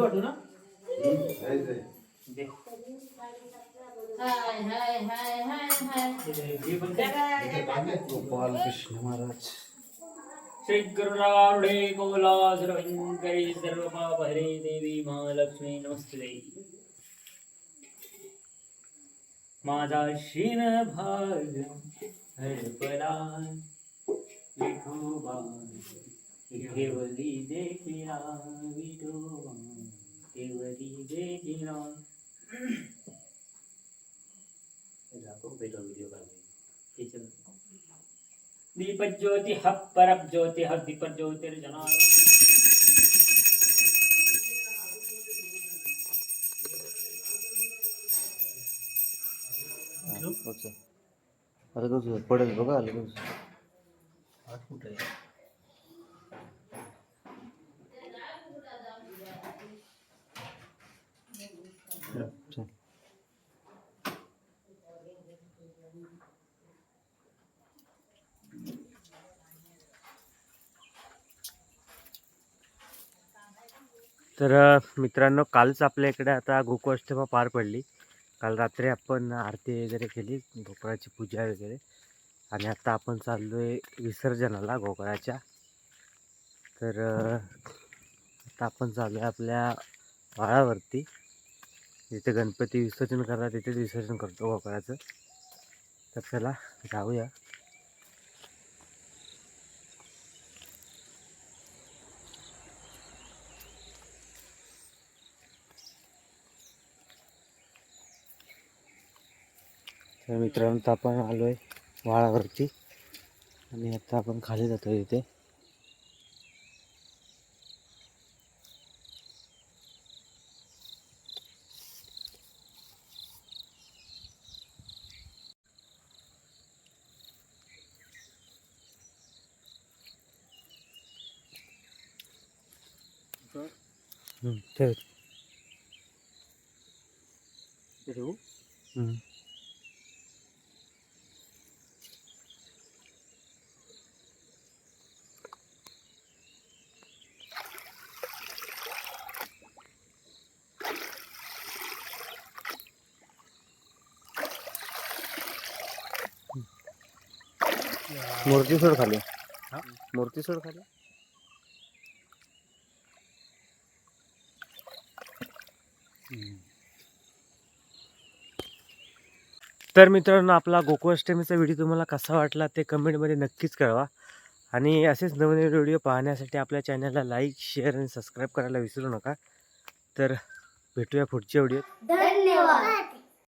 वाटू ना? गोपाल कृष्ण महाराज श्री गुरुरावडे कोला सर्वंकरी सर्व हरे देवी महालक्ष्मी नमस्ते माझा क्षीण भाग हरपला विठोबा केवली देखिला विठोबा देखिला दीपज्योति हप ज्योति हप दीपज्योतिर्जना अरे कसं पडेल बघा आलं कसं चल. तर मित्रांनो कालच आपल्या इकडे आता गोकुष्टमा पार पडली. काल रात्री आपण आरती वगैरे केली गोकुळाची पूजा वगैरे. आणि आता आपण चाललो आहे विसर्जनाला गोकुळाच्या तर आता आपण चाललो आहे आपल्या वाळावरती जिथे गणपती विसर्जन करतात तिथेच विसर्जन करतो गोकुळाचं तर चला जाऊया. तर मित्रांनो आता आपण आलो आहे वाळावरती. आणि आता आपण खाली जातो इथे. हम्म, ठेव. ठेवू? मूर्ती सोड खाली. हा? मूर्ती सोड खाली. तर मित्रांनो आपला गोकुळाष्टमीचा व्हिडिओ तुम्हाला कसा वाटला ते कमेंटमध्ये नक्कीच कळवा. आणि असेच नवीन व्हिडिओ पाहण्यासाठी आपल्या चॅनलला लाईक शेअर आणि सबस्क्राईब करायला विसरू नका. तर भेटूया पुढच्या व्हिडिओत धन्यवाद.